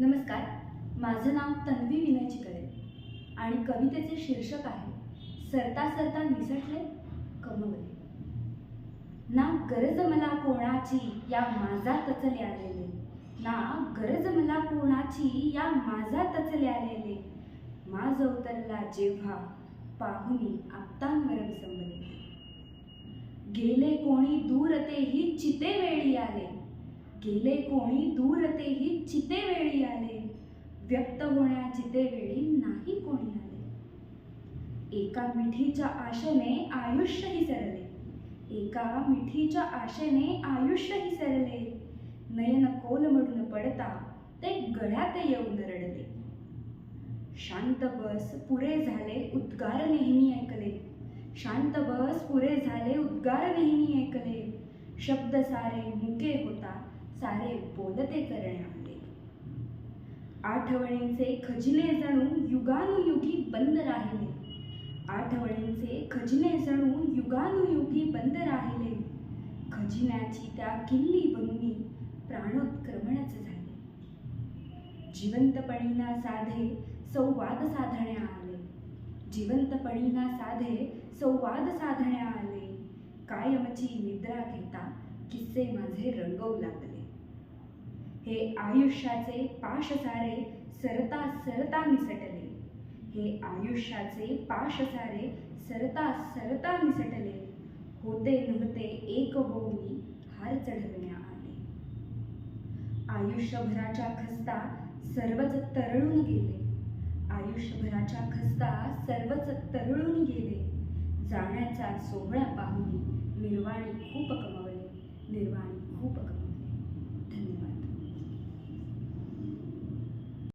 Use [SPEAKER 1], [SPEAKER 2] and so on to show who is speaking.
[SPEAKER 1] नमस्कार. माझं नाव तन्वी विनय चिकळे आणि कवितेचे शीर्षक आहे सरता सरता निसटले कमवले. ना गरज मला कोणाची या माझा तचले आलेले. ना गरज मला कोणाची या माझा तचले आलेले. माझ उतरला जेव्हा पाहुनी आपतांवर विसंबले गेले कोणी दूर तेही चिते वेळी आले. गेले कोणी दूर तेही चिते वेळी आले. व्यक्त होण्या चिते वेळी नाही कोणी आले. एका मिठीच्या आशेने आयुष्यही सरले. एका मिठीच्या आशेने आयुष्यही सरले. नयन कोलमडून पडता ते गळ्यात येऊन रडले. शांत बस पुरे झाले उद्गार नेहमी ऐकले. शांत बस पुरे झाले उद्गार नेहमी ऐकले. शब्द सारे मुके होता सारे बोलते करणे आले आठवणींचे खजिने जणू युगानुयुगी बंद राहिले. आठवणींचे खजिने जणू युगानुयुगी बंद राहिले. खजिन्याची त्या किल्ली बनूनी प्राणोत्क्रमणच झाले. जिवंतपणीना साधे संवाद साधण्या आले. जिवंतपणीना साधे संवाद साधण्या आले. कायमची निद्रा घेता किस्से माझे रंगवू लागले. हे आयुष्याचे पाश सारे सरता सरता निसटले. हे आयुष्याचे पाश सारे सरता सरता निसटले. होते नव्हते एक होऊनी हार चढविण्या आले. आयुष्यभराच्या खस्ता सर्वच तरळून गेले. आयुष्यभराच्या खस्ता सर्वच तरळून गेले. जाण्याचा सोहळा पाहून निर्वाणी खूप कमवले. निर्वाणी